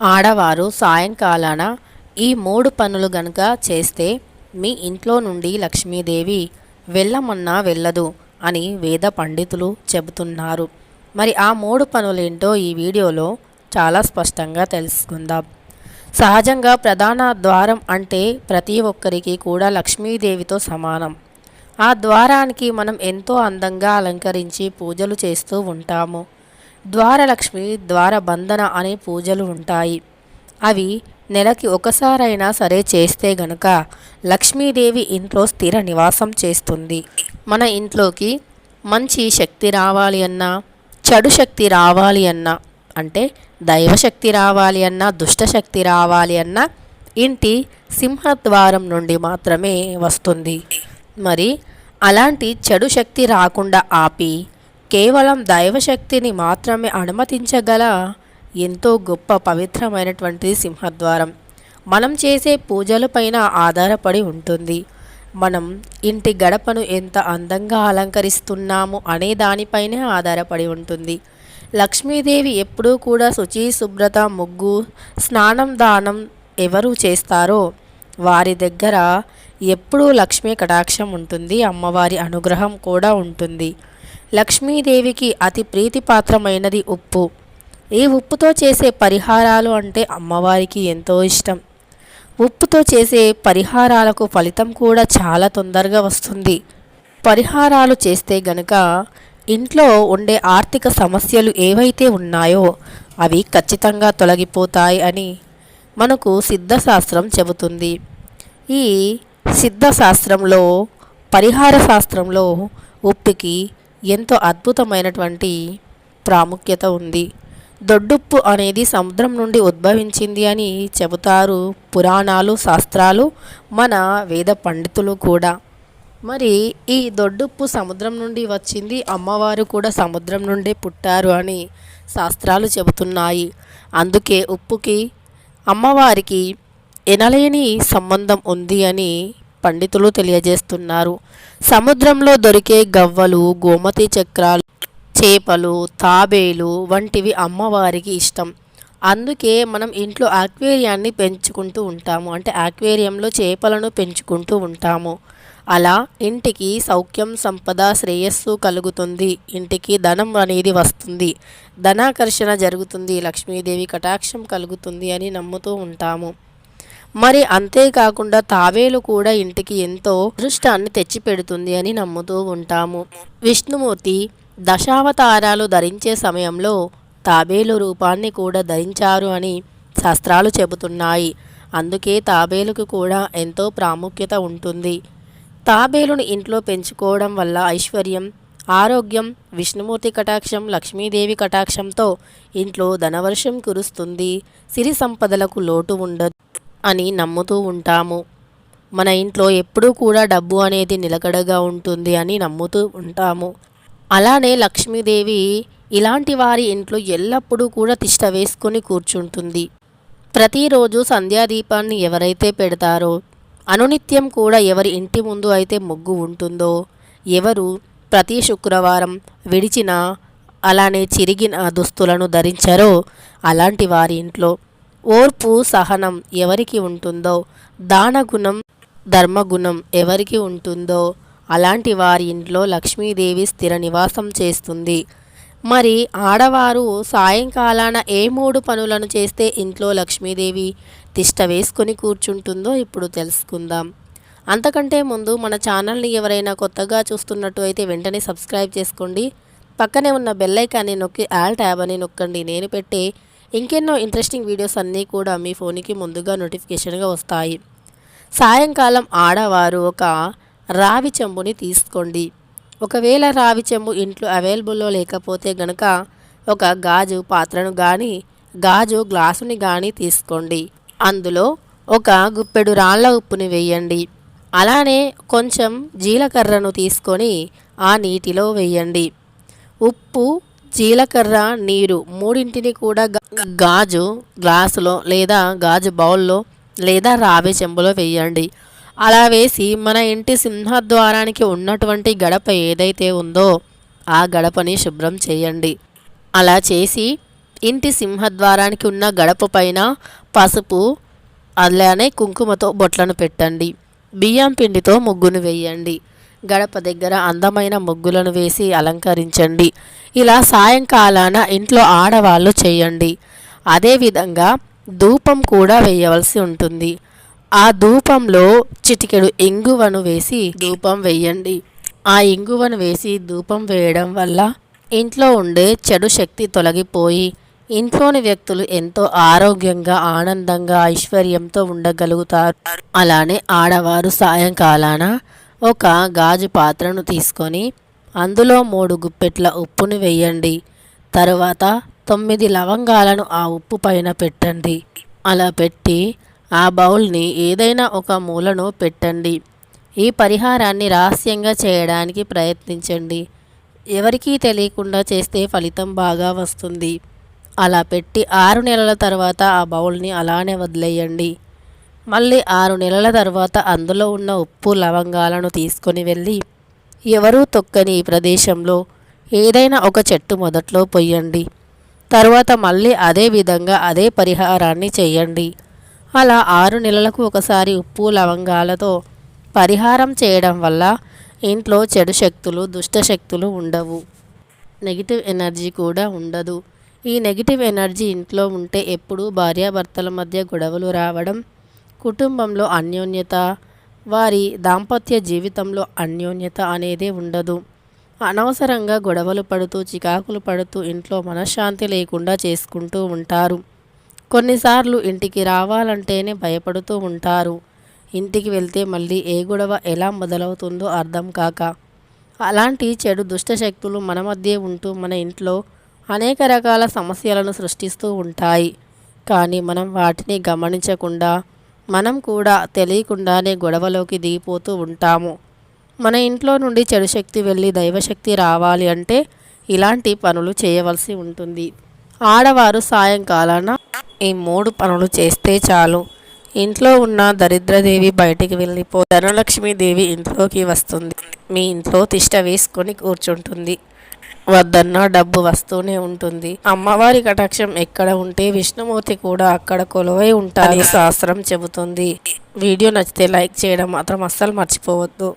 ఆడవారు సాయంకాలాన ఈ మూడు పనులు గనుక చేస్తే మీ ఇంట్లో నుండి లక్ష్మీదేవి వెళ్ళమన్నా వెళ్ళదు అని వేద పండితులు చెబుతున్నారు. మరి ఆ మూడు పనులేంటో ఈ వీడియోలో చాలా స్పష్టంగా తెలుసుకుందాం. సహజంగా ప్రధాన ద్వారం అంటే ప్రతి ఒక్కరికి కూడా లక్ష్మీదేవితో సమానం. ఆ ద్వారానికి మనం ఎంతో అందంగా అలంకరించి పూజలు చేస్తూ ఉంటాము. ద్వారలక్ష్మి ద్వారబంధన అనే పూజలు ఉంటాయి. అవి నెలకి ఒకసారైనా సరే చేస్తే గనుక లక్ష్మీదేవి ఇంట్లో స్థిర నివాసం చేస్తుంది. మన ఇంట్లోకి మంచి శక్తి రావాలి అన్నా చెడు శక్తి రావాలి అన్నా అంటే దైవశక్తి రావాలి అన్నా దుష్టశక్తి రావాలి అన్నా ఇంటి సింహద్వారం నుండి మాత్రమే వస్తుంది. మరి అలాంటి చెడు శక్తి రాకుండా ఆపి కేవలం దైవశక్తిని మాత్రమే అనుమతించగల ఎంతో గొప్ప పవిత్రమైనటువంటిది సింహద్వారం. మనం చేసే పూజలపైన ఆధారపడి ఉంటుంది. మనం ఇంటి గడపను ఎంత అందంగా అలంకరిస్తున్నాము అనే దానిపైనే ఆధారపడి ఉంటుంది. లక్ష్మీదేవి ఎప్పుడూ కూడా శుచి శుభ్రత ముగ్గు స్నానం దానం ఎవరు చేస్తారో వారి దగ్గర ఎప్పుడూ లక్ష్మీ కటాక్షం ఉంటుంది. అమ్మవారి అనుగ్రహం కూడా ఉంటుంది. లక్ష్మీదేవికి అతి ప్రీతిపాత్రమైనది ఉప్పు. ఈ ఉప్పుతో చేసే పరిహారాలు అంటే అమ్మవారికి ఎంతో ఇష్టం. ఉప్పుతో చేసే పరిహారాలకు ఫలితం కూడా చాలా తొందరగా వస్తుంది. పరిహారాలు చేస్తే గనుక ఇంట్లో ఉండే ఆర్థిక సమస్యలు ఏవైతే ఉన్నాయో అవి ఖచ్చితంగా తొలగిపోతాయి అని మనకు సిద్ధశాస్త్రం చెబుతుంది. ఈ సిద్ధశాస్త్రంలో పరిహార శాస్త్రంలో ఉప్పుకి ఎంతో అద్భుతమైనటువంటి ప్రాముఖ్యత ఉంది. దొడ్డుప్పు అనేది సముద్రం నుండి ఉద్భవించింది అని చెబుతారు పురాణాలు శాస్త్రాలు మన వేద పండితులు కూడా. మరి ఈ దొడ్డుప్పు సముద్రం నుండి వచ్చింది అమ్మవారు కూడా సముద్రం నుండే పుట్టారు అని శాస్త్రాలు చెబుతున్నాయి. అందుకే ఉప్పుకి అమ్మవారికి ఎనలేని సంబంధం ఉంది అని పండితులు తెలియజేస్తున్నారు. సముద్రంలో దొరికే గవ్వలు గోమతి చక్రాలు చేపలు తాబేలు వంటివి అమ్మవారికి ఇష్టం. అందుకే మనం ఇంట్లో ఆక్వేరియాన్ని పెంచుకుంటూ ఉంటాము. అంటే ఆక్వేరియంలో చేపలను పెంచుకుంటూ ఉంటాము. అలా ఇంటికి సౌఖ్యం సంపద శ్రేయస్సు కలుగుతుంది. ఇంటికి ధనం అనేది వస్తుంది. ధనాకర్షణ జరుగుతుంది. లక్ష్మీదేవి కటాక్షం కలుగుతుంది అని నమ్ముతూ ఉంటాము. మరి అంతేకాకుండా తావేలు కూడా ఇంటికి ఎంతో అదృష్టాన్ని తెచ్చిపెడుతుంది అని నమ్ముతూ ఉంటాము. విష్ణుమూర్తి దశావతారాలు ధరించే సమయంలో తాబేలు రూపాన్ని కూడా ధరించారు అని శాస్త్రాలు చెబుతున్నాయి. అందుకే తాబేలుకు కూడా ఎంతో ప్రాముఖ్యత ఉంటుంది. తాబేలును ఇంట్లో పెంచుకోవడం వల్ల ఐశ్వర్యం ఆరోగ్యం విష్ణుమూర్తి కటాక్షం లక్ష్మీదేవి కటాక్షంతో ఇంట్లో ధనవర్షం కురుస్తుంది. సిరి సంపదలకు లోటు ఉండదు. అని నమ్ముతూ ఉంటాము. మన ఇంట్లో ఎప్పుడూ కూడా డబ్బు అనేది నిలకడగా ఉంటుంది అని నమ్ముతూ ఉంటాము. అలానే లక్ష్మీదేవి ఇలాంటి వారి ఇంట్లో ఎల్లప్పుడూ కూడా తిష్ట వేసుకొని కూర్చుంటుంది. ప్రతిరోజు సంధ్యాదీపాన్ని ఎవరైతే పెడతారో అనునిత్యం కూడా ఎవరి ఇంటి ముందు అయితే ముగ్గు ఉంటుందో ఎవరు ప్రతి శుక్రవారం విడిచిన అలానే చిరిగిన దుస్తులను ధరించారో అలాంటి వారి ఇంట్లో ఓర్పు సహనం ఎవరికి ఉంటుందో దానగుణం ధర్మగుణం ఎవరికి ఉంటుందో అలాంటి వారి ఇంట్లో లక్ష్మీదేవి స్థిర నివాసం చేస్తుంది. మరి ఆడవారు సాయంకాలాన ఏ మూడు పనులను చేస్తే ఇంట్లో లక్ష్మీదేవి తిష్ట వేసుకొని కూర్చుంటుందో ఇప్పుడు తెలుసుకుందాం. అంతకంటే ముందు మన ఛానల్ని ఎవరైనా కొత్తగా చూస్తున్నట్టు అయితే వెంటనే సబ్స్క్రైబ్ చేసుకోండి. పక్కనే ఉన్న బెల్లైకాన్ని నొక్కి ఆల్ ట్యాబ్ అని నొక్కండి. నేను పెట్టే ఇంకెన్నో ఇంట్రెస్టింగ్ వీడియోస్ అన్నీ కూడా మీ ఫోన్కి ముందుగా నోటిఫికేషన్గా వస్తాయి. సాయంకాలం ఆడవారు ఒక రావి చెంబుని తీసుకోండి. ఒకవేళ రావి చెంబు ఇంట్లో అవైలబుల్లో లేకపోతే గనక ఒక గాజు పాత్రను కానీ గాజు గ్లాసుని కానీ తీసుకోండి. అందులో ఒక గుప్పెడు రాళ్ళ ఉప్పుని వేయండి. అలానే కొంచెం జీలకర్రను తీసుకొని ఆ నీటిలో వేయండి. ఉప్పు జీలకర్ర నీరు మూడింటిని కూడా గాజు గ్లాసులో లేదా గాజు బౌల్లో లేదా రావి చెంబులో వేయండి. అలా వేసి మన ఇంటి సింహద్వారానికి ఉన్నటువంటి గడప ఏదైతే ఉందో ఆ గడపని శుభ్రం చేయండి. అలా చేసి ఇంటి సింహద్వారానికి ఉన్న గడప పైన పసుపు అలానే కుంకుమతో బొట్లను పెట్టండి. బియ్యం పిండితో ముగ్గును వేయండి. గడప దగ్గర అందమైన ముగ్గులను వేసి అలంకరించండి. ఇలా సాయంకాలాన ఇంట్లో ఆడవాళ్ళు చేయండి. అదేవిధంగా ధూపం కూడా వేయవలసి ఉంటుంది. ఆ ధూపంలో చిటికెడు ఇంగువను వేసి ధూపం వేయండి. ఆ ఇంగువను వేసి ధూపం వేయడం వల్ల ఇంట్లో ఉండే చెడు శక్తి తొలగిపోయి ఇంట్లోని వ్యక్తులు ఎంతో ఆరోగ్యంగా ఆనందంగా ఐశ్వర్యంతో ఉండగలుగుతారు. అలానే ఆడవారు సాయంకాలాన ఒక గాజు పాత్రను తీసుకొని అందులో మూడు గుప్పెట్ల ఉప్పును వేయండి. తరువాత తొమ్మిది లవంగాలను ఆ ఉప్పు పైన పెట్టండి. అలా పెట్టి ఆ బౌల్ని ఏదైనా ఒక మూలను పెట్టండి. ఈ పరిహారాన్ని రహస్యంగా చేయడానికి ప్రయత్నించండి. ఎవరికీ తెలియకుండా చేస్తే ఫలితం బాగా వస్తుంది. అలా పెట్టి ఆరు నెలల తర్వాత ఆ బౌల్ని అలానే వదిలేయండి. మళ్ళీ ఆరు నెలల తర్వాత అందులో ఉన్న ఉప్పు లవంగాలను తీసుకొని వెళ్ళి ఎవరూ తొక్కని ఈ ప్రదేశంలో ఏదైనా ఒక చెట్టు మొదట్లో పొయ్యండి. తర్వాత మళ్ళీ అదే విధంగా అదే పరిహారాన్ని చేయండి. అలా ఆరు నెలలకు ఒకసారి ఉప్పు లవంగాలతో పరిహారం చేయడం వల్ల ఇంట్లో చెడు శక్తులు దుష్ట శక్తులు ఉండవు. నెగిటివ్ ఎనర్జీ కూడా ఉండదు. ఈ నెగిటివ్ ఎనర్జీ ఇంట్లో ఉంటే ఎప్పుడూ భార్యాభర్తల మధ్య గొడవలు రావడం కుటుంబంలో అన్యోన్యత వారి దాంపత్య జీవితంలో అన్యోన్యత అనేది ఉండదు. అనవసరంగా గొడవలు పడుతూ చికాకులు పడుతూ ఇంట్లో మనశ్శాంతి లేకుండా చేసుకుంటూ ఉంటారు. కొన్నిసార్లు ఇంటికి రావాలంటేనే భయపడుతూ ఉంటారు. ఇంటికి వెళ్తే మళ్ళీ ఏ గొడవ ఎలా మొదలవుతుందో అర్థం కాక. అలాంటి చెడు దుష్టశక్తులు మన మధ్య ఉంటూ మన ఇంట్లో అనేక రకాల సమస్యలను సృష్టిస్తూ ఉంటాయి. కానీ మనం వాటిని గమనించకుండా మనం కూడా తెలియకుండానే గొడవలోకి దిగిపోతూ ఉంటాము. మన ఇంట్లో నుండి చెడు శక్తి వెళ్ళి దైవశక్తి రావాలి అంటే ఇలాంటి పనులు చేయవలసి ఉంటుంది. ఆడవారు సాయంకాలాన ఈ మూడు పనులు చేస్తే చాలు. ఇంట్లో ఉన్న దరిద్రదేవి బయటికి వెళ్ళిపో ధనలక్ష్మీదేవి ఇంట్లోకి వస్తుంది. మీ ఇంట్లో తిష్ట వేసుకొని కూర్చుంటుంది. వద్దన్నా డబ్బు వస్తూనే ఉంటుంది. అమ్మవారి కటాక్షం ఎక్కడ ఉంటే విష్ణుమూర్తి కూడా అక్కడ కొలువై ఉంటారని శాస్త్రం చెబుతుంది. వీడియో నచ్చితే లైక్ చేయడం మాత్రం అస్సలు మర్చిపోవద్దు.